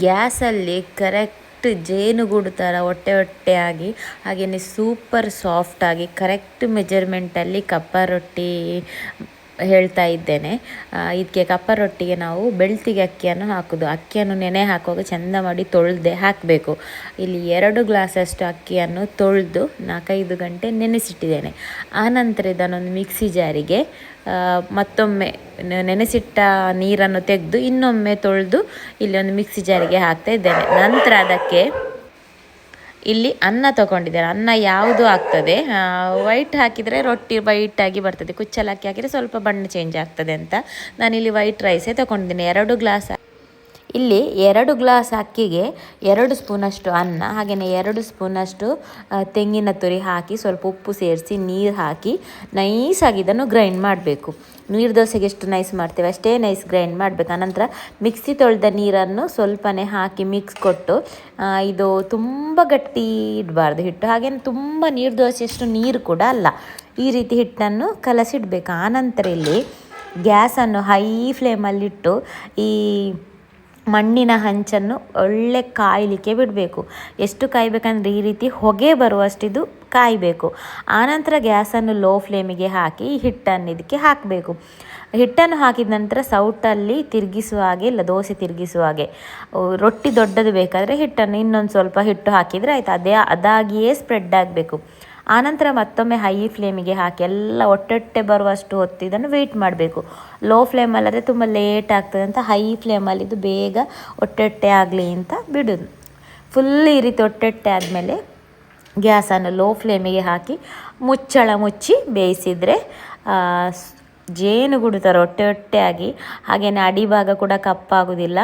ಗ್ಯಾಸಲ್ಲಿ ಕರೆಕ್ಟ್ ಜೇನುಗೂಡು ಥರ ಹೊಟ್ಟೆ ಹೊಟ್ಟೆಯಾಗಿ ಹಾಗೆಯೇ ಸೂಪರ್ ಸಾಫ್ಟಾಗಿ ಕರೆಕ್ಟ್ ಮೆಜರ್ಮೆಂಟಲ್ಲಿ ಕಪ್ಪ ರೊಟ್ಟಿ ಹೇಳ್ತಾ ಇದ್ದೇನೆ. ಇದಕ್ಕೆ ಕಪ್ಪ ರೊಟ್ಟಿಗೆ ನಾವು ಬೆಳ್ತಿಗೆ ಅಕ್ಕಿಯನ್ನು ಹಾಕೋದು. ಅಕ್ಕಿಯನ್ನು ನೆನೆ ಹಾಕುವಾಗ ಚೆಂದ ಮಾಡಿ ತೊಳೆದೆ ಹಾಕಬೇಕು. ಇಲ್ಲಿ ಎರಡು ಗ್ಲಾಸಷ್ಟು ಅಕ್ಕಿಯನ್ನು ತೊಳೆದು ನಾಲ್ಕೈದು ಗಂಟೆ ನೆನೆಸಿಟ್ಟಿದ್ದೇನೆ. ಆನಂತರ ಇದನ್ನೊಂದು ಮಿಕ್ಸಿ ಜಾರಿಗೆ ಮತ್ತೊಮ್ಮೆ ನೆನೆಸಿಟ್ಟ ನೀರನ್ನು ತೆಗೆದು ಇನ್ನೊಮ್ಮೆ ತೊಳೆದು ಇಲ್ಲಿ ಒಂದು ಮಿಕ್ಸಿ ಜಾರಿಗೆ ಹಾಕ್ತಾ ಇದ್ದೇನೆ. ನಂತರ ಅದಕ್ಕೆ ಇಲ್ಲಿ ಅನ್ನ ತಗೊಂಡಿದ್ದಾರೆ. ಅನ್ನ ಯಾವುದು ಆಗ್ತದೆ? ವೈಟ್ ಹಾಕಿದರೆ ರೊಟ್ಟಿ ವೈಟಾಗಿ ಬರ್ತದೆ. ಕುಚ್ಚಲಕ್ಕಿ ಹಾಕಿದರೆ ಸ್ವಲ್ಪ ಬಣ್ಣ ಚೇಂಜ್ ಆಗ್ತದೆ ಅಂತ ನಾನಿಲ್ಲಿ ವೈಟ್ ರೈಸೇ ತಗೊಂಡಿದ್ದೇನೆ. ಎರಡು ಗ್ಲಾಸ್ ಇಲ್ಲಿ ಎರಡು ಗ್ಲಾಸ್ ಅಕ್ಕಿಗೆ ಎರಡು ಸ್ಪೂನಷ್ಟು ಅನ್ನ ಹಾಗೆಯೇ ಎರಡು ಸ್ಪೂನಷ್ಟು ತೆಂಗಿನ ತುರಿ ಹಾಕಿ, ಸ್ವಲ್ಪ ಉಪ್ಪು ಸೇರಿಸಿ ನೀರು ಹಾಕಿ ನೈಸಾಗಿ ಇದನ್ನು ಗ್ರೈಂಡ್ ಮಾಡಬೇಕು. ನೀರು ದೋಸೆಗೆ ಎಷ್ಟು ನೈಸ್ ಮಾಡ್ತೇವೆ ಅಷ್ಟೇ ನೈಸ್ ಗ್ರೈಂಡ್ ಮಾಡಬೇಕು. ಆನಂತರ ಮಿಕ್ಸಿ ತೊಳೆದ ನೀರನ್ನು ಸ್ವಲ್ಪನೇ ಹಾಕಿ ಮಿಕ್ಸ್ ಕೊಟ್ಟು ಇದು ತುಂಬ ಗಟ್ಟಿ ಇಡಬಾರ್ದು ಹಿಟ್ಟು. ಹಾಗೆಯೇ ತುಂಬ ನೀರು ದೋಸೆಯಷ್ಟು ನೀರು ಕೂಡ ಅಲ್ಲ. ಈ ರೀತಿ ಹಿಟ್ಟನ್ನು ಕಲಸಿಡಬೇಕು ಆನಂತರ ಇಲ್ಲಿ ಗ್ಯಾಸನ್ನು ಹೈ ಫ್ಲೇಮಲ್ಲಿಟ್ಟು ಈ ಮಣ್ಣಿನ ಹಂಚನ್ನು ಒಳ್ಳೆ ಕಾಯಲಿಕ್ಕೆ ಬಿಡಬೇಕು. ಎಷ್ಟು ಕಾಯಬೇಕಂದ್ರೆ ಈ ರೀತಿ ಹೊಗೆ ಬರುವಷ್ಟಿದು ಕಾಯಬೇಕು. ಆನಂತರ ಗ್ಯಾಸನ್ನು ಲೋ ಫ್ಲೇಮಿಗೆ ಹಾಕಿ ಹಿಟ್ಟನ್ನು ಇದಕ್ಕೆ ಹಾಕಬೇಕು. ಹಿಟ್ಟನ್ನು ಹಾಕಿದ ನಂತರ ಸೌಟಲ್ಲಿ ತಿರುಗಿಸುವ ಹಾಗೆ ಇಲ್ಲ, ದೋಸೆ ತಿರುಗಿಸುವ ಹಾಗೆ. ರೊಟ್ಟಿ ದೊಡ್ಡದು ಬೇಕಾದರೆ ಹಿಟ್ಟನ್ನು ಇನ್ನೊಂದು ಸ್ವಲ್ಪ ಹಿಟ್ಟು ಹಾಕಿದರೆ ಆಯಿತು. ಅದೇ, ಅದಾಗಿಯೇ ಸ್ಪ್ರೆಡ್ ಆಗಬೇಕು. ಆನಂತರ ಮತ್ತೊಮ್ಮೆ ಹೈ ಫ್ಲೇಮಿಗೆ ಹಾಕಿ ಎಲ್ಲ ಒಟ್ಟೊಟ್ಟೆ ಬರುವಷ್ಟು ಹೊತ್ತು ಇದನ್ನು ವೆಯ್ಟ್ ಮಾಡಬೇಕು. ಲೋ ಫ್ಲೇಮಲ್ಲಾದರೆ ತುಂಬ ಲೇಟ್ ಆಗ್ತದೆ ಅಂತ ಹೈ ಫ್ಲೇಮಲ್ಲಿ ಇದು ಬೇಗ ಒಟ್ಟೊಟ್ಟೆ ಆಗಲಿ ಅಂತ ಬಿಡೋದು. ಫುಲ್ ಈ ರೀತಿ ಒಟ್ಟೊಟ್ಟೆ ಆದಮೇಲೆ ಗ್ಯಾಸನ್ನು ಲೋ ಫ್ಲೇಮಿಗೆ ಹಾಕಿ ಮುಚ್ಚಳ ಮುಚ್ಚಿ ಬೇಯಿಸಿದರೆ ಜೇನುಗೂಡು ಥರ ಹೊಟ್ಟೆ ಹೊಟ್ಟೆಯಾಗಿ ಹಾಗೆಯೇ ಅಡಿಭಾಗ ಕೂಡ ಕಪ್ಪಾಗೋದಿಲ್ಲ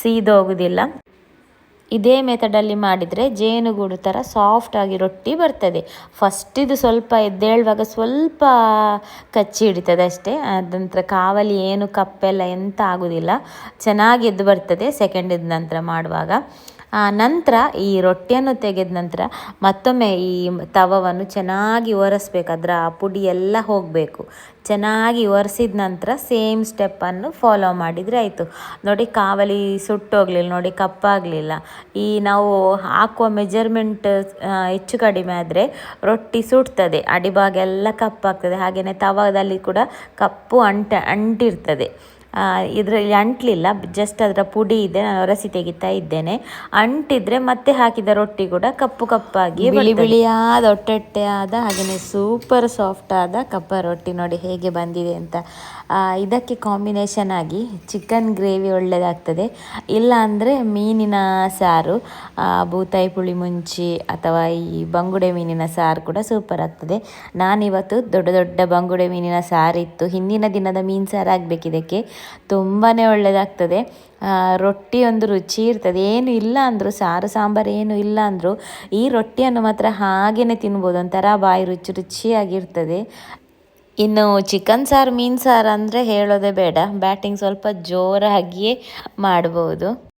ಸೀದೋಗುವುದಿಲ್ಲ ಇದೇ ಮೆಥಡಲ್ಲಿ ಮಾಡಿದರೆ ಜೇನುಗೂಡು ಥರ ಸಾಫ್ಟಾಗಿ ರೊಟ್ಟಿ ಬರ್ತದೆ. ಫಸ್ಟಿದು ಸ್ವಲ್ಪ ಎದ್ದೇಳುವಾಗ ಸ್ವಲ್ಪ ಕಚ್ಚಿ ಹಿಡಿತದೆ ಅಷ್ಟೇ. ಅದ ನಂತರ ಕಾವಲಿ ಏನು, ಕಪ್ಪೆಲ್ಲ ಎಂತ ಆಗೋದಿಲ್ಲ. ಚೆನ್ನಾಗಿ ಎದ್ದು ಬರ್ತದೆ ಸೆಕೆಂಡಿದ ನಂತರ ಮಾಡುವಾಗ. ನಂತರ ಈ ರೊಟ್ಟಿಯನ್ನು ತೆಗೆದ ನಂತರ ಮತ್ತೊಮ್ಮೆ ಈ ತವವನ್ನು ಚೆನ್ನಾಗಿ ಒರೆಸ್ಬೇಕು. ಅದರ ಪುಡಿ ಎಲ್ಲ ಹೋಗಬೇಕು. ಚೆನ್ನಾಗಿ ಒರೆಸಿದ ನಂತರ ಸೇಮ್ ಸ್ಟೆಪ್ಪನ್ನು ಫಾಲೋ ಮಾಡಿದರೆ ಆಯಿತು. ನೋಡಿ ಕಾವಲಿ ಸುಟ್ಟೋಗಲಿಲ್ಲ, ನೋಡಿ ಕಪ್ಪಾಗಲಿಲ್ಲ. ಈ ನಾವು ಹಾಕುವ ಮೆಜರ್ಮೆಂಟ್ ಹೆಚ್ಚು ಕಡಿಮೆ ಆದರೆ ರೊಟ್ಟಿ ಸುಡ್ತದೆ. ಅಡಿಭಾಗ ಎಲ್ಲ ಕಪ್ಪಾಗ್ತದೆ. ಹಾಗೆಯೇ ತವದಲ್ಲಿ ಕೂಡ ಕಪ್ಪು ಅಂಟ ಅಂಟಿರ್ತದೆ. ಇದರಲ್ಲಿ ಅಂಟಲಿಲ್ಲ ಜಸ್ಟ್ ಅದರ ಪುಡಿ ಇದೆ ನಾನು ರಸಿ ತೆಗಿತಾ ಇದ್ದೇನೆ ಅಂಟಿದ್ರೆ ಮತ್ತೆ ಹಾಕಿದ ರೊಟ್ಟಿ ಕೂಡ ಕಪ್ಪು ಕಪ್ಪಾಗಿ ಬಿಳಿ ಬಿಳಿಯಾದ ಆದ ಹಾಗೆಯೇ ಸೂಪರ್ ಸಾಫ್ಟ್ ಆದ ಕಪ್ಪ ರೊಟ್ಟಿ ನೋಡಿ ಹೇಗೆ ಬಂದಿದೆ ಅಂತ. ಇದಕ್ಕೆ ಕಾಂಬಿನೇಷನ್ ಆಗಿ ಚಿಕನ್ ಗ್ರೇವಿ ಒಳ್ಳೆಯದಾಗ್ತದೆ ಇಲ್ಲ ಅಂದರೆ ಮೀನಿನ ಸಾರು ಬೂತಾಯಿ ಪುಳಿ ಮುಂಚಿ ಅಥವಾ ಈ ಬಂಗುಡೆ ಮೀನಿನ ಸಾರು ಕೂಡ ಸೂಪರ್ ಆಗ್ತದೆ. ನಾನಿವತ್ತು ದೊಡ್ಡ ದೊಡ್ಡ ಬಂಗುಡೆ ಮೀನಿನ ಸಾರಿತ್ತು. ಹಿಂದಿನ ದಿನದ ಮೀನು ಸಾರು ಆಗಬೇಕು ಇದಕ್ಕೆ. ತುಂಬಾ ಒಳ್ಳೆಯದಾಗ್ತದೆ ರೊಟ್ಟಿ ಒಂದು ರುಚಿ ಇರ್ತದೆ. ಏನು ಇಲ್ಲ ಅಂದರೂ, ಸಾರು, ಸಾಂಬಾರು ಏನು ಇಲ್ಲ ಅಂದರೂ, ಈ ರೊಟ್ಟಿಯನ್ನು ಮಾತ್ರ ಹಾಗೇ ತಿನ್ಬೋದು. ಒಂಥರ ಬಾಯಿ ರುಚಿ ರುಚಿಯಾಗಿರ್ತದೆ. ಇನ್ನು ಚಿಕನ್ ಸಾರು, ಮೀನು ಸಾರು ಅಂದರೆ ಹೇಳೋದೇ ಬೇಡ. ಬ್ಯಾಟಿಂಗ್ ಸ್ವಲ್ಪ ಜೋರಾಗಿಯೇ ಮಾಡ್ಬೋದು.